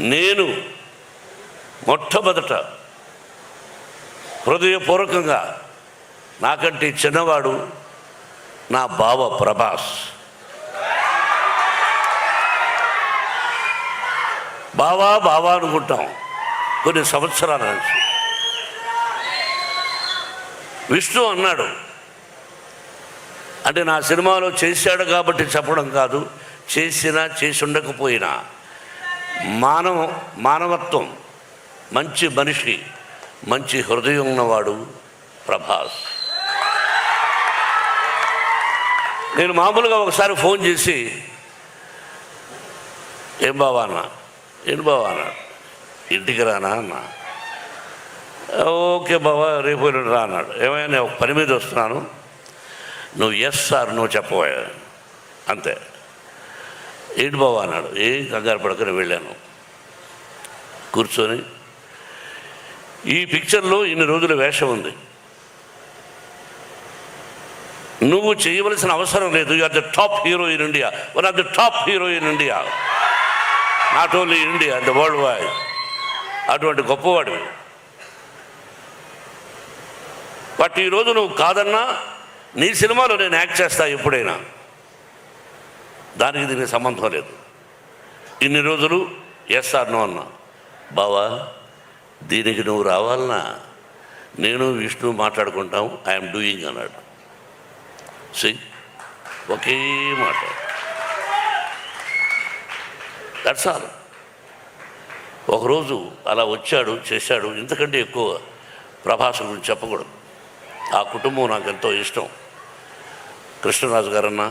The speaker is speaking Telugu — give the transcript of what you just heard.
నేను మొట్టమొదట హృదయపూర్వకంగా నాకంటే చిన్నవాడు నా బావ ప్రభాస్. బావా బావా అనుకుంటాం. కొన్ని సంవత్సరాల నుంచి. విష్ణు అన్నాడు అంటే నా సినిమాలో చేశాడు కాబట్టి చెప్పడం కాదు చేసినా చేసి ఉండకపోయినా. మానవ మానవత్వం మంచి మనిషి మంచి హృదయం ఉన్నవాడు ప్రభాస్. నేను మామూలుగా ఒకసారి ఫోన్ చేసి ఏం బావా అన్న? ఏం బావా అన్న? ఇంటికి రానా అన్న? ఓకే బావా రేపు రా అన్నాడు. ఏమైనా నేను ఒక పని మీద వస్తున్నాను. నువ్వు ఎస్ సార్ నువ్వు చెప్పబోయా. అంతే. ఏంటి బావా అన్నాడు. ఏం కంగారు పడకనే వెళ్ళాను. కూర్చొని ఈ పిక్చర్లో ఇన్ని రోజుల వేషం ఉంది. నువ్వు చేయవలసిన అవసరం లేదు. You are the top hero in India. One of the top hero in India. Not only India the world wide. అటువంటి గొప్పవాడు బట్ ఈరోజు నువ్వు కాదన్నా నీ సినిమాలో నేను యాక్ట్ చేస్తా ఎప్పుడైనా. దానికి దీనికి సంబంధం లేదు. ఇన్ని రోజులు ఎస్ ఆర్ నో అన్నా. బావా దీనికి నువ్వు రావాలన్నా నేను విష్ణు మాట్లాడుకుంటాం ఐఎమ్ డూయింగ్ అన్నాడు. సి ఒకే మాట. దట్స్ ఆల్ ఒకరోజు అలా వచ్చాడు చేశాడు ఇంతకంటే ఎక్కువ ప్రభాసం గురించి చెప్పకూడదు. ఆ కుటుంబం నాకు ఎంతో ఇష్టం. కృష్ణరాజు గారన్నా